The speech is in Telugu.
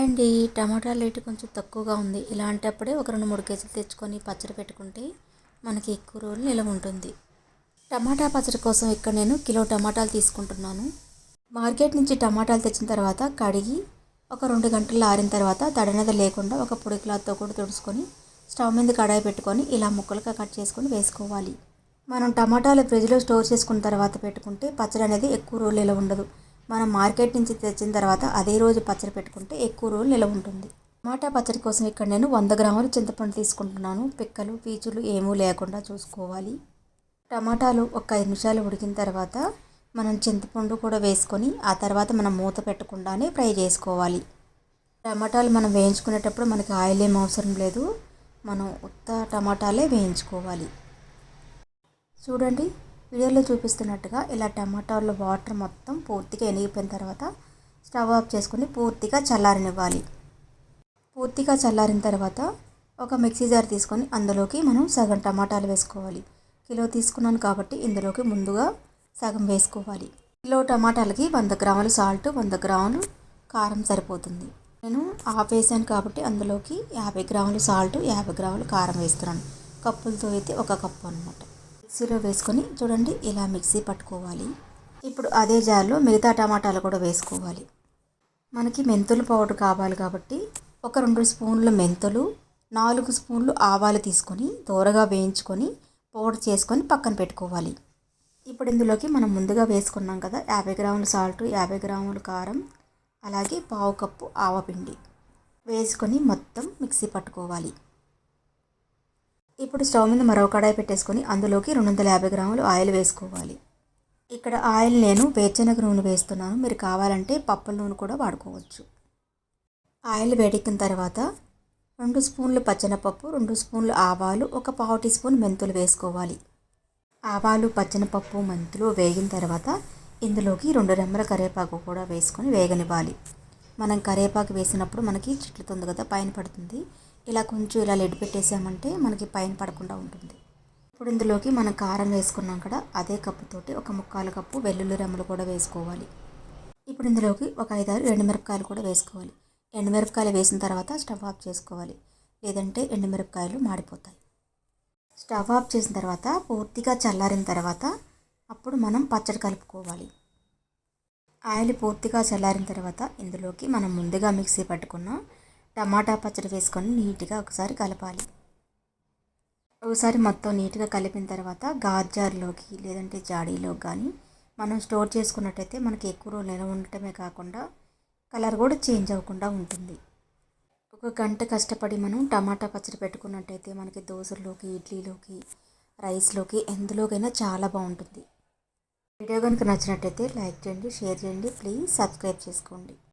హాయ్ అండి టమాటా రేటు కొంచెం తక్కువగా ఉంది. ఇలాంటప్పుడే ఒక రెండు మూడు కేజీలు తెచ్చుకొని పచ్చడి పెట్టుకుంటే మనకి ఎక్కువ రోజులు నిలవ ఉంటుంది. టమాటా పచ్చడి కోసం ఇక్కడ నేను కిలో టమాటాలు తీసుకుంటున్నాను. మార్కెట్ నుంచి టమాటాలు తెచ్చిన తర్వాత కడిగి ఒక రెండు గంటలు ఆరిన తర్వాత తడినది లేకుండా ఒక పొడి క్లాత్తో కూడా తుడుచుకొని స్టవ్ మీద కడాయి పెట్టుకొని ఇలా ముక్కలుగా కట్ చేసుకొని వేసుకోవాలి. మనం టమాటాలు ఫ్రిడ్జ్లో స్టోర్ చేసుకున్న తర్వాత పెట్టుకుంటే పచ్చడి అనేది ఎక్కువ రోజులు నిలవ ఉండదు. మనం మార్కెట్ నుంచి తెచ్చిన తర్వాత అదే రోజు పచ్చడి పెట్టుకుంటే ఎక్కువ రోజులు నిలవ ఉంటుంది. టమాటా పచ్చడి కోసం ఇక్కడ నేను వంద గ్రాములు చింతపండు తీసుకుంటున్నాను. పిక్కలు పీచులు ఏమూ లేకుండా చూసుకోవాలి. టమాటాలు ఒక ఐదు నిమిషాలు ఉడికిన తర్వాత మనం చింతపండు కూడా వేసుకొని ఆ తర్వాత మనం మూత పెట్టకుండానే ఫ్రై చేసుకోవాలి. టమాటాలు మనం వేయించుకునేటప్పుడు మనకి ఆయిల్ ఏం అవసరం లేదు. మనం ఉత్త టమాటాలే వేయించుకోవాలి. చూడండి వీడియోలో చూపిస్తున్నట్టుగా ఇలా టమాటాలో వాటర్ మొత్తం పూర్తిగా ఎనిగిపోయిన తర్వాత స్టవ్ ఆఫ్ చేసుకుని పూర్తిగా చల్లారనివ్వాలి. పూర్తిగా చల్లారిన తర్వాత ఒక మిక్సీ జార్ తీసుకొని అందులోకి మనం సగం టమాటాలు వేసుకోవాలి. కిలో తీసుకున్నాను కాబట్టి ఇందులోకి ముందుగా సగం వేసుకోవాలి. కిలో టమాటాలకి వంద గ్రాములు సాల్ట్ వంద గ్రాములు కారం సరిపోతుంది. నేను ఆఫ్ వేసాను కాబట్టి అందులోకి యాభై గ్రాములు సాల్ట్ యాభై గ్రాములు కారం వేస్తున్నాను. కప్పులతో అయితే ఒక కప్పు అనమాట మిక్సీలో వేసుకొని చూడండి ఇలా మిక్సీ పట్టుకోవాలి. ఇప్పుడు అదే జార్లో మిగతా టమాటాలు కూడా వేసుకోవాలి. మనకి మెంతులు పౌడర్ కావాలి కాబట్టి ఒక రెండు స్పూన్లు మెంతులు నాలుగు స్పూన్లు ఆవాలు తీసుకొని దూరగా వేయించుకొని పౌడర్ చేసుకొని పక్కన పెట్టుకోవాలి. ఇప్పుడు ఇందులోకి మనం ముందుగా వేసుకున్నాం కదా యాభై గ్రాముల సాల్ట్ యాభై గ్రాముల కారం అలాగే పావు కప్పు ఆవపిండి వేసుకొని మొత్తం మిక్సీ పట్టుకోవాలి. ఇప్పుడు స్టవ్ మీద మరో కడాయి పెట్టేసుకొని అందులోకి రెండు వందల యాభై గ్రాములు ఆయిల్ వేసుకోవాలి. ఇక్కడ ఆయిల్ నేను వేరుశనగ నూనె వేస్తున్నాను. మీరు కావాలంటే పప్పుల నూనె కూడా వాడుకోవచ్చు. ఆయిల్ వేడెక్కిన తర్వాత రెండు స్పూన్లు పచ్చనపప్పు రెండు స్పూన్లు ఆవాలు ఒక పావు టీ స్పూన్ మెంతులు వేసుకోవాలి. ఆవాలు పచ్చనపప్పు మెంతులు వేగిన తర్వాత ఇందులోకి రెండు రెమ్మల కరివేపాకు కూడా వేసుకొని వేగనివ్వాలి. మనం కరివేపాకు వేసినప్పుడు మనకి చిట్లుతుంది కదా పైన పడుతుంది. ఇలా కొంచెం ఇలా లెడ్ పెట్టేసామంటే మనకి పైన పడకుండా ఉంటుంది. ఇప్పుడు ఇందులోకి మనం కారం వేసుకున్నాం కదా అదే కప్పుతోటి ఒక ముక్కాలు కప్పు వెల్లుల్లి రెమ్మలు కూడా వేసుకోవాలి. ఇప్పుడు ఇందులోకి ఒక ఐదారు ఎండుమిరపకాయలు కూడా వేసుకోవాలి. ఎండుమిరపకాయలు వేసిన తర్వాత స్టవ్ ఆఫ్ చేసుకోవాలి. లేదంటే ఎండుమిరపకాయలు మాడిపోతాయి. స్టవ్ ఆఫ్ చేసిన తర్వాత పూర్తిగా చల్లారిన తర్వాత అప్పుడు మనం పచ్చడి కలుపుకోవాలి. ఆయిల్ పూర్తిగా చల్లారిన తర్వాత ఇందులోకి మనం ముందుగా మిక్సీ పట్టుకున్న. టమాటా పచ్చడి వేసుకొని నీట్గా ఒకసారి కలపాలి. ఒకసారి మొత్తం నీట్గా కలిపిన తర్వాత గార్జార్లోకి లేదంటే జాడీలోకి కానీ మనం స్టోర్ చేసుకున్నట్టయితే మనకి ఎక్కువ రోజులు నిల్వ ఉండటమే కాకుండా కలర్ కూడా చేంజ్ అవ్వకుండా ఉంటుంది. ఒక గంట కష్టపడి మనం టమాటా పచ్చడి పెట్టుకున్నట్టయితే మనకి దోశల్లోకి ఇడ్లీలోకి రైస్లోకి ఎందులోకైనా చాలా బాగుంటుంది. వీడియో కనుక నచ్చినట్టయితే లైక్ చేయండి షేర్ చేయండి ప్లీజ్ సబ్స్క్రైబ్ చేసుకోండి.